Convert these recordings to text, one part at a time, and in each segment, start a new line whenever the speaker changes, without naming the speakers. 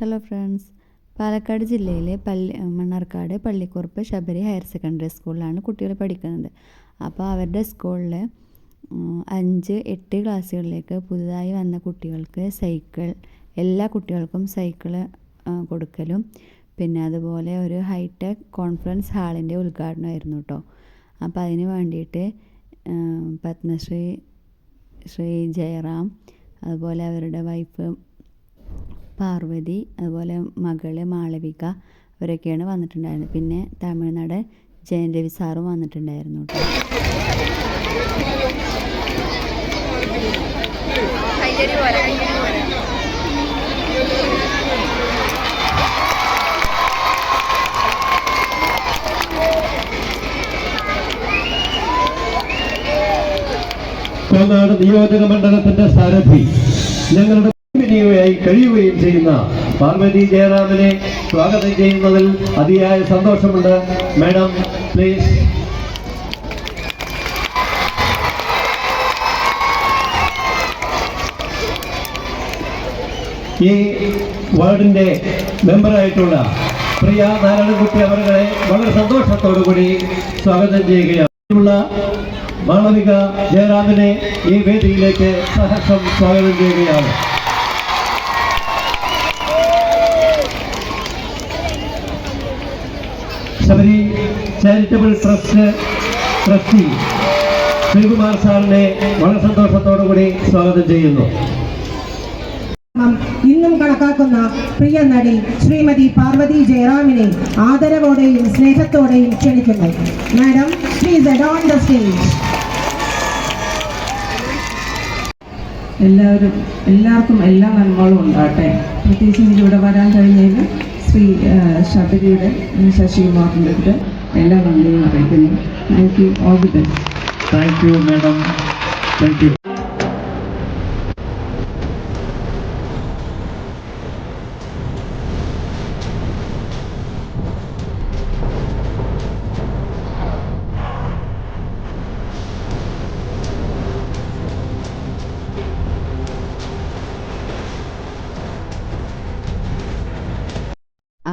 Hello friends Palakkad ജില്ലയിലെ പള്ളി Mannarkkad Pallikkurup Sabari higher secondary സ്കൂളിലാണ് കുട്ടികൾ പഠിക്കുന്നത്. അപ്പോൾ അവരുടെ സ്കൂളിൽ അഞ്ച് എട്ട് ക്ലാസ്സുകളിലേക്ക് പുതുതായി വന്ന കുട്ടികൾക്ക് സൈക്കിൾ എല്ലാ കുട്ടികൾക്കും സൈക്കിൾ കൊടുക്കലും. പിന്നെ അതുപോലെ ഒരു ഹൈടെക് കോൺഫറൻസ് ഹാളിന്റെ ഉദ്ഘാടനമായിരുന്നു കേട്ടോ. അപ്പോൾ അതിന് വേണ്ടിയിട്ട് പത്മശ്രീ ശ്രീ ജയറാം അതുപോലെ അവരുടെ വൈഫ് പാർവതി അതുപോലെ മകൾ മാളവിക അവരൊക്കെയാണ് വന്നിട്ടുണ്ടായിരുന്നത്. പിന്നെ തമിഴ്നാട് ജയൻ രവി സാറും വന്നിട്ടുണ്ടായിരുന്നു
നിയോജക മണ്ഡലത്തിന്റെ സാരഥി ഞങ്ങളുടെ കഴിയുകയും ചെയ്യുന്ന പാർവതി ജയറാമിനെ സ്വാഗതം ചെയ്യുന്നതിൽ അതിയായ സന്തോഷമുണ്ട്. മാഡം പ്ലീസ് ഈ വാർഡിന്റെ മെമ്പറായിട്ടുള്ള പ്രിയ നാരായണൻകുട്ടി അവരുടെ വളരെ സന്തോഷത്തോടു കൂടി സ്വാഗതം ചെയ്യുകയാണ്. മാളവിക ജയറാമിനെ ഈ വേദിയിലേക്ക് സഹർഷം സ്വാഗതം ചെയ്യുകയാണ്. Sabari charitable trust trustee Sreekumar സാറിനെ വളരെ സന്തോഷത്തോടു കൂടി സ്വാഗതം ചെയ്യുന്നു.
ഇന്നും കണക്കാക്കുന്ന പ്രിയ നടി ശ്രീമതി പാർവതി ജയറാമിനെ ആദരവോടെയും സ്നേഹത്തോടെയും ക്ഷണിക്കുന്നു. Madam please on the stage
എല്ലാവരും എല്ലാവർക്കും എല്ലാ നന്മകളും ഉണ്ടാകട്ടെ. പ്രത്യേകിച്ച് ഇവിടെ വരാൻ കഴിഞ്ഞതിൽ ശ്രീ ശബരിയുടെ ശശികുമാറിന്റെ എല്ലാ നന്ദിയും അറിയിക്കുന്നു. Thank you all the best
thank you madam thank you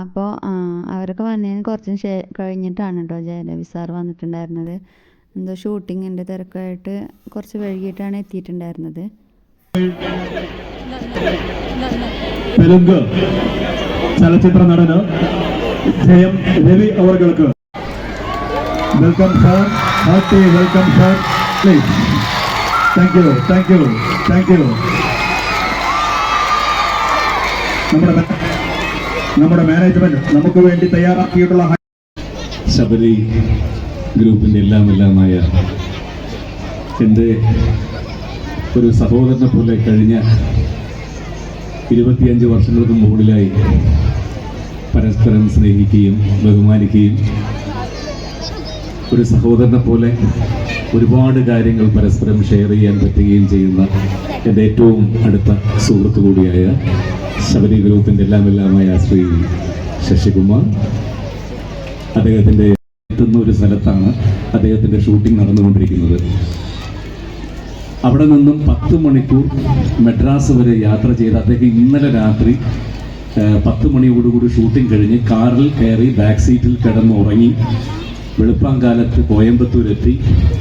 അപ്പോൾ അവരൊക്കെ വന്നതിന് കുറച്ച് കഴിഞ്ഞിട്ടാണ് കേട്ടോ ജയരവി സാർ വന്നിട്ടുണ്ടായിരുന്നത്. എന്തോ ഷൂട്ടിങ്ങിന്റെ തിരക്കായിട്ട് കുറച്ച് വൈകിട്ടാണ് എത്തിയിട്ടുണ്ടായിരുന്നത്.
തെലുങ്ക് ചലച്ചിത്ര നടന് ജയം രവി അവർക്ക് welcome sir. Hearty welcome sir. Please. Thank you thank you thank you നമ്മുടെ നമ്മുടെ മാനേജ്മെന്റ് നമുക്ക് വേണ്ടി തയ്യാറാക്കിയിട്ടുള്ള
ശബരി ഗ്രൂപ്പിന്റെ എല്ലാം എല്ലാമായ എന്റെ ഒരു സഹോദരനെ പോലെ കഴിഞ്ഞ ഇരുപത്തിയഞ്ച് വർഷങ്ങൾക്ക് മുകളിലായി പരസ്പരം സ്നേഹിക്കുകയും ബഹുമാനിക്കുകയും ഒരു സഹോദരനെ പോലെ ഒരുപാട് കാര്യങ്ങൾ പരസ്പരം ഷെയർ ചെയ്യാൻ പറ്റുകയും ചെയ്യുന്ന എന്റെ ഏറ്റവും അടുത്ത സുഹൃത്തു കൂടിയായ ശബരി ഗ്രൂപ്പിന്റെ എല്ലാം എല്ലാമായ ശ്രീ ശശികുമാർ. അദ്ദേഹത്തിന്റെ എത്തുന്ന ഒരു സ്ഥലത്താണ് അദ്ദേഹത്തിന്റെ ഷൂട്ടിംഗ് നടന്നുകൊണ്ടിരിക്കുന്നത്. അവിടെ നിന്നും പത്ത് മണിക്കൂർ മെഡ്രാസ് വരെ യാത്ര ചെയ്ത് അദ്ദേഹം ഇന്നലെ രാത്രി പത്ത് മണിയോടുകൂടി ഷൂട്ടിംഗ് കഴിഞ്ഞ് കാറിൽ കയറി ബാക്ക് സീറ്റിൽ കിടന്ന് ഉറങ്ങി വെളുപ്പാങ്കാലത്ത് കോയമ്പത്തൂരെത്തി.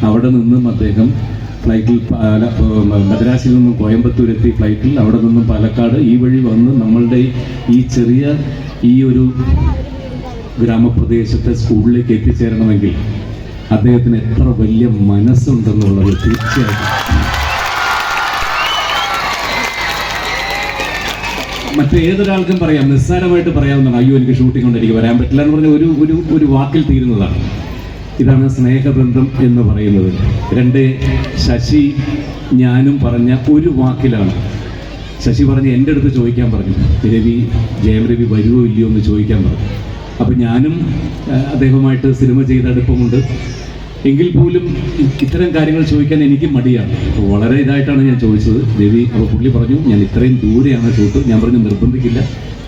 അവിടെ നിന്നും അദ്ദേഹം ഫ്ലൈറ്റിൽ മദ്രാസിൽ നിന്നും കോയമ്പത്തൂർ എത്തി ഫ്ലൈറ്റിൽ അവിടെ നിന്നും പാലക്കാട്. ഈ വഴി വന്ന് നമ്മളുടെ ഈ ചെറിയ ഈ ഒരു ഗ്രാമപ്രദേശത്തെ സ്കൂളിലേക്ക് എത്തിച്ചേരണമെങ്കിൽ അദ്ദേഹത്തിന് എത്ര വലിയ മനസ്സുണ്ടെന്നുള്ളത് തീർച്ചയായിട്ടും. മറ്റേതൊരാൾക്കും പറയാം നിസ്സാരമായിട്ട് പറയാവുന്നതാണ് അയ്യോ എനിക്ക് ഷൂട്ടിംഗ് കൊണ്ട് എനിക്ക് വരാൻ പറ്റില്ല എന്ന് പറഞ്ഞ ഒരു ഒരു വാക്കിൽ തീരുന്നതാണ്. ഇതാണ് സ്നേഹബന്ധം എന്ന് പറയുന്നത്. രണ്ട് ശശി ഞാനും പറഞ്ഞ ഒരു വാക്കിലാണ്. ശശി പറഞ്ഞ് എന്റെ അടുത്ത് ചോദിക്കാൻ പറഞ്ഞു. രവി ജയം രവി ഇല്ലയോ എന്ന് ചോദിക്കാൻ പറഞ്ഞു. അപ്പം ഞാനും അദ്ദേഹമായിട്ട് സിനിമ ചെയ്ത അടുപ്പമുണ്ട്. എങ്കിൽ പോലും ഇത്തരം കാര്യങ്ങൾ ചോദിക്കാൻ എനിക്ക് മടിയാണ്. വളരെ ഇതായിട്ടാണ് ഞാൻ ചോദിച്ചത്. രവി അപ്പോൾ പുള്ളി പറഞ്ഞു ഞാൻ ഇത്രയും ദൂരെയാണ് ഷൂട്ട് ഞാൻ പറഞ്ഞു നിർബന്ധിക്കില്ല.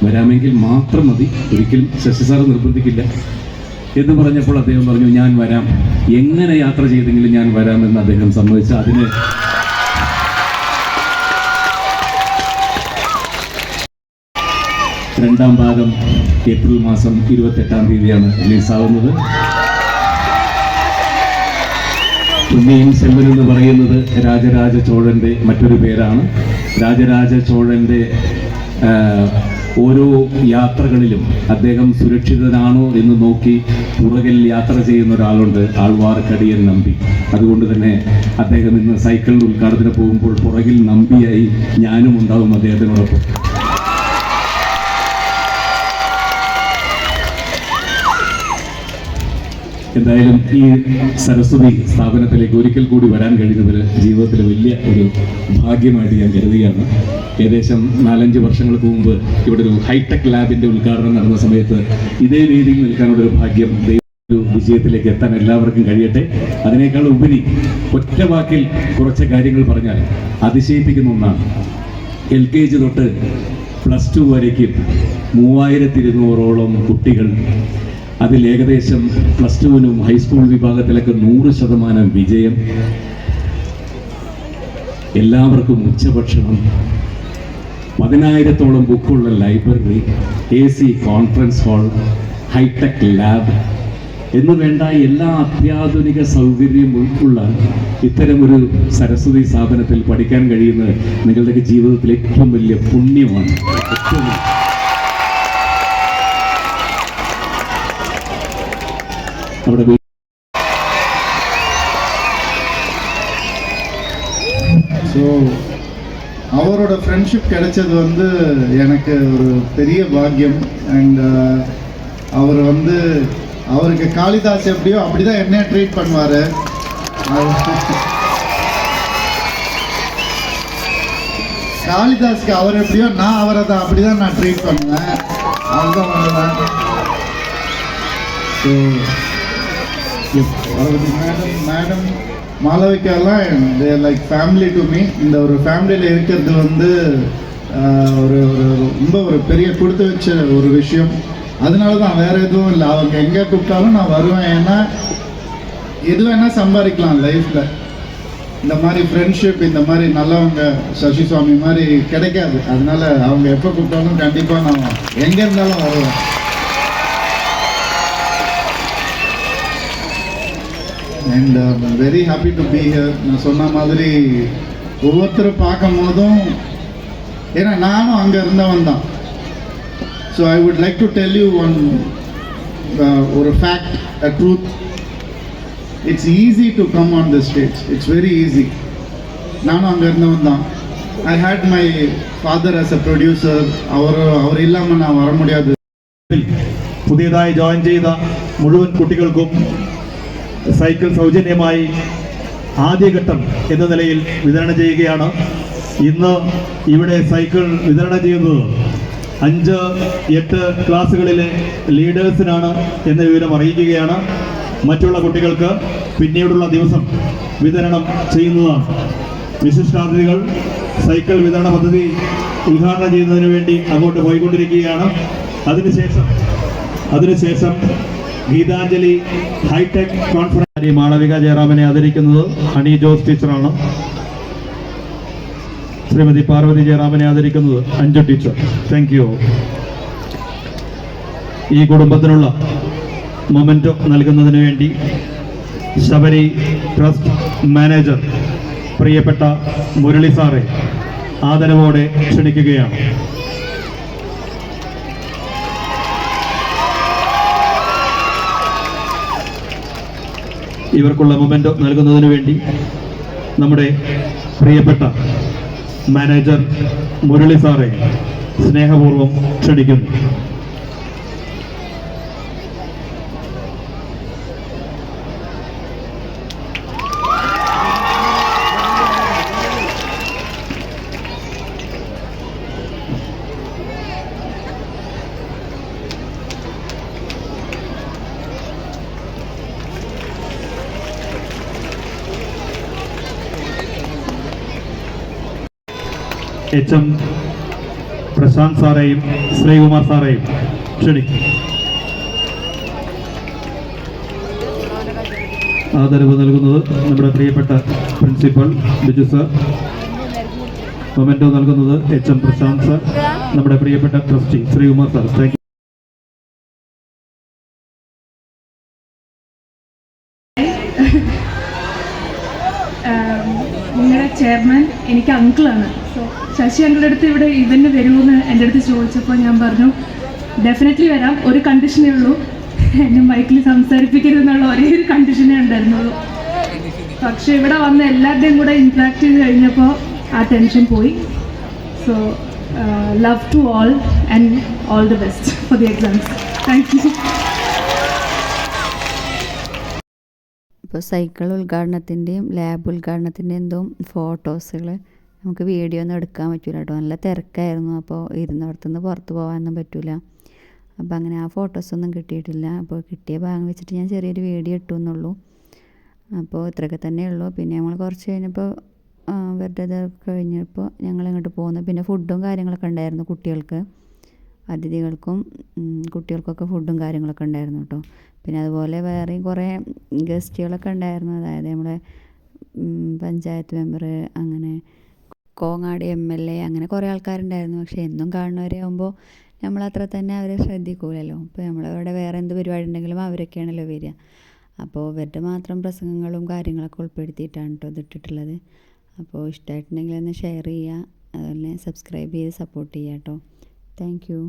വരാമെങ്കിൽ മാത്രം മതി. ഒരിക്കലും ശശി സാറ് നിർബന്ധിക്കില്ല. എന്ന് പറഞ്ഞപ്പോൾ അദ്ദേഹം പറഞ്ഞു ഞാൻ വരാം. എങ്ങനെ യാത്ര ചെയ്തെങ്കിലും ഞാൻ വരാമെന്ന് അദ്ദേഹം സമ്മതിച്ചു. അതിന് രണ്ടാം ഭാഗം ഏപ്രിൽ മാസം ഇരുപത്തെട്ടാം തീയതിയാണ് റിലീസാവുന്നത്. ഉണ്ണിയും സെൽവൻ എന്ന് പറയുന്നത് രാജരാജ ചോഴന്റെ മറ്റൊരു പേരാണ്. രാജരാജ ചോഴന്റെ ആ, ഓരോ യാത്രകളിലും അദ്ദേഹം സുരക്ഷിതനാണോ എന്ന് നോക്കി പുറകിൽ യാത്ര ചെയ്യുന്ന ഒരാളുണ്ട് ആൾവാർക്കടിയൻ നമ്പി. അതുകൊണ്ട് തന്നെ അദ്ദേഹം ഇന്ന് സൈക്കിളിൽ ഉദ്ഘാടനത്തിന് പോകുമ്പോൾ പുറകിൽ നമ്പിയായി ഞാനും ഉണ്ടാവും അദ്ദേഹത്തിനോടൊപ്പം. എന്തായാലും ഈ സരസ്വതി സ്ഥാപനത്തിലേക്ക് ഒരിക്കൽ കൂടി വരാൻ കഴിഞ്ഞതിൽ ജീവിതത്തിൽ വലിയ ഒരു ഭാഗ്യമായിട്ട് ഞാൻ കരുതുകയാണ്. ഏകദേശം നാലഞ്ച് വർഷങ്ങൾക്ക് മുമ്പ് ഇവിടെ ഒരു ഹൈടെക് ലാബിന്റെ ഉദ്ഘാടനം നടന്ന സമയത്ത് ഇതേ രീതിയിൽ നിൽക്കാനുള്ള ഒരു ഭാഗ്യം ഒരു വിജയത്തിലേക്ക് എത്താൻ എല്ലാവർക്കും കഴിയട്ടെ. അതിനേക്കാൾ ഉപരി ഒറ്റ വാക്കിൽ കുറച്ച് കാര്യങ്ങൾ പറഞ്ഞാൽ അതിശയിപ്പിക്കുന്ന ഒന്നാണ്. എൽ കെ ജി തൊട്ട് പ്ലസ് ടു വരയ്ക്കും മൂവായിരത്തി ഇരുന്നൂറോളം കുട്ടികൾ അതിൽ ഏകദേശം പ്ലസ് ടുവിനും ഹൈസ്കൂൾ വിഭാഗത്തിലൊക്കെ നൂറ് ശതമാനം വിജയം. എല്ലാവർക്കും ഉച്ചഭക്ഷണം. പതിനായിരത്തോളം ബുക്കുള്ള library A C conference hall hi-tech lab എന്ന് വേണ്ട എല്ലാ അത്യാധുനിക സൗകര്യം ഉൾക്കുള്ള ഇത്തരമൊരു സരസ്വതി സ്ഥാപനത്തിൽ പഠിക്കാൻ കഴിയുന്നത് നിങ്ങളുടെയൊക്കെ ജീവിതത്തിൽ ഏറ്റവും വലിയ പുണ്യമാണ്. ഏറ്റവും
ஸோ அவரோட ஃப்ரெண்ட்ஷிப் கிடைச்சது வந்து எனக்கு ஒரு பெரிய பாக்கியம். அண்ட் uh, அவர் வந்து அவருக்கு காளிதாஸ் எப்படியோ அப்படி தான் என்ன ட்ரீட் பண்ணுவார் காளிதாஸ்க்கு அவர் எப்படியோ நான் அவரை தான் அப்படி தான் நான் ட்ரீட் பண்ணுவேன். அதுதான் ஒன்றுதான் ஸோ மேடம் மேடம் மாளவிகாலாம் லைக் ஃபேமிலி டு மீ இந்த ஒரு ஃபேமிலியில் இருக்கிறது வந்து ஒரு ஒரு ரொம்ப ஒரு பெரிய கொடுத்து வச்ச ஒரு விஷயம். அதனால தான் வேற எதுவும் இல்லை. அவங்க எங்கே கூப்பிட்டாலும் நான் வருவேன். ஏன்னா எது வேணால் சம்பாதிக்கலாம் லைஃப்பில் இந்த மாதிரி ஃப்ரெண்ட்ஷிப் இந்த மாதிரி நல்லவங்க சசி சுவாமி மாதிரி கிடைக்காது. அதனால அவங்க எப்போ கூப்பிட்டாலும் கண்டிப்பாக நான் எங்கே இருந்தாலும் வருவேன். and very happy to be here நான் சொன்ன மாதிரி ஒவ்வொருத்தரும் பார்க்கும் போதும் ஏன்னா நானும் அங்கே இருந்தவன் தான் so I would like to tell you one ஒரு fact a truth it's easy to come on the stage it's very easy நானும் அங்கே இருந்தவன் தான் I had my father as a producer அவர் அவர் இல்லாமல் நான் வர முடியாது
പുതിയതായി ജോയിൻ ചെയ്ത മുഴുവൻ കുട്ടികൾക്കും സൈക്കിൾ സൗജന്യമായി ആദ്യഘട്ടം എന്ന നിലയിൽ വിതരണം ചെയ്യുകയാണ്. ഇന്ന് ഇവിടെ സൈക്കിൾ വിതരണം ചെയ്യുന്നത് അഞ്ച് എട്ട് ക്ലാസ്സുകളിലെ ലീഡേഴ്സിനാണ് എന്ന വിവരം അറിയിക്കുകയാണ്. മറ്റുള്ള കുട്ടികൾക്ക് പിന്നീടുള്ള ദിവസം വിതരണം ചെയ്യുന്നതാണ്. വിശിഷ്ടാതിഥികൾ സൈക്കിൾ വിതരണ പദ്ധതി ഉദ്ഘാടനം ചെയ്യുന്നതിന് വേണ്ടി അങ്ങോട്ട് പോയിക്കൊണ്ടിരിക്കുകയാണ്. അതിനുശേഷം അതിനുശേഷം ഗീതാഞ്ജലി ഹൈടെക് കോൺഫറൻസ് മാളവിക ജയറാമിനെ ആദരിക്കുന്നത് ഹണി ജോസ് ടീച്ചറാണ്. ശ്രീമതി പാർവതി ജയറാമിനെ ആദരിക്കുന്നത് അഞ്ചു ടീച്ചർ. താങ്ക് യു ഈ കുടുംബത്തിനുള്ള മൊമെന്റോ നൽകുന്നതിന് വേണ്ടി ശബരി ട്രസ്റ്റ് മാനേജർ പ്രിയപ്പെട്ട മുരളി സാറെ ആദരവോടെ ക്ഷണിക്കുകയാണ്. ഇവർക്കുള്ള മൊമെന്റോ നൽകുന്നതിന് വേണ്ടി നമ്മുടെ പ്രിയപ്പെട്ട മാനേജർ മുരളി സാറെ സ്നേഹപൂർവം ക്ഷണിക്കുന്നു. എച്ച് എം പ്രശാന്ത് സാറേയും ശ്രീകുമാർ സാറേയും ക്ഷണിക്കും. ആദരവ് നൽകുന്നത് നമ്മുടെ പ്രിയപ്പെട്ട പ്രിൻസിപ്പൽ ബിജു സർ. മൊമെന്റോ നൽകുന്നത് എച്ച് എം പ്രശാന്ത് സർ. നമ്മുടെ പ്രിയപ്പെട്ട trustee Sreekumar sir.
Thank chairman എനിക്ക് അങ്കിളാണ് സോ ശശി അങ്കിളുടെ അടുത്ത് ഇവിടെ ഇവന് വരുമെന്ന് എന്റെ അടുത്ത് ചോദിച്ചപ്പോൾ ഞാൻ പറഞ്ഞു ഡെഫിനറ്റ്ലി വരാം. ഒരു കണ്ടീഷനേ ഉള്ളൂ. എന്നെ മൈക്കിൽ സംസാരിപ്പിക്കരുതെന്നുള്ള ഒരേ ഒരു കണ്ടീഷനേ ഉണ്ടായിരുന്നുള്ളൂ. പക്ഷേ ഇവിടെ വന്ന് എല്ലാവരുടെയും കൂടെ ഇൻട്രാക്ട് ചെയ്ത് കഴിഞ്ഞപ്പോൾ ആ ടെൻഷൻ പോയി. So love to all and all the best for the exams thank you
ഇപ്പോൾ സൈക്കിൾ ഉദ്ഘാടനത്തിന്റെയും ലാബ് ഉദ്ഘാടനത്തിന്റെയും എന്തോ ഫോട്ടോസുകൾ നമുക്ക് വീഡിയോ ഒന്നും എടുക്കാൻ പറ്റില്ല കേട്ടോ. നല്ല തിരക്കായിരുന്നു. അപ്പോൾ ഇരുന്നിടത്തുനിന്ന് പുറത്ത് പോകാനൊന്നും പറ്റില്ല അപ്പോൾ അങ്ങനെ ആ ഫോട്ടോസൊന്നും കിട്ടിയിട്ടില്ല. അപ്പോൾ കിട്ടിയ ഭാഗം വെച്ചിട്ട് ഞാൻ ചെറിയൊരു വീഡിയോ ഇട്ടു എന്നുള്ളൂ. അപ്പോൾ ഇത്രയൊക്കെ തന്നെ ഉള്ളൂ. പിന്നെ ഞങ്ങൾ കുറച്ച് കഴിഞ്ഞപ്പോൾ വെറുതെ കഴിഞ്ഞപ്പോൾ ഞങ്ങൾ ഇങ്ങോട്ട് പോകുന്നു പിന്നെ ഫുഡും കാര്യങ്ങളൊക്കെ ഉണ്ടായിരുന്നു കുട്ടികൾക്ക്. അതിഥികൾക്കും കുട്ടികൾക്കൊക്കെ ഫുഡും കാര്യങ്ങളൊക്കെ ഉണ്ടായിരുന്നു കേട്ടോ പിന്നെ അതുപോലെ വേറെയും കുറേ ഗസ്റ്റുകളൊക്കെ ഉണ്ടായിരുന്നു. അതായത് നമ്മളെ പഞ്ചായത്ത് മെമ്പർ അങ്ങനെ കോങ്ങാട് എം എൽ എ അങ്ങനെ കുറേ ആൾക്കാരുണ്ടായിരുന്നു. പക്ഷേ എന്നും കാണുന്നവരെ ആകുമ്പോൾ നമ്മളത്ര തന്നെ അവരെ ശ്രദ്ധിക്കൂലല്ലോ. ഇപ്പോൾ നമ്മളവിടെ വേറെ എന്ത് പരിപാടി ഉണ്ടെങ്കിലും അവരൊക്കെയാണല്ലോ വരിക. അപ്പോൾ ഇവരുടെ മാത്രം പ്രസംഗങ്ങളും കാര്യങ്ങളൊക്കെ ഉൾപ്പെടുത്തിയിട്ടാണ് കേട്ടോ ഇതിട്ടിട്ടുള്ളത് അപ്പോൾ ഇഷ്ടമായിട്ടുണ്ടെങ്കിൽ ഒന്ന് ഷെയർ ചെയ്യുക. അതുപോലെ സബ്സ്ക്രൈബ് ചെയ്ത് സപ്പോർട്ട് ചെയ്യുക കേട്ടോ താങ്ക് യു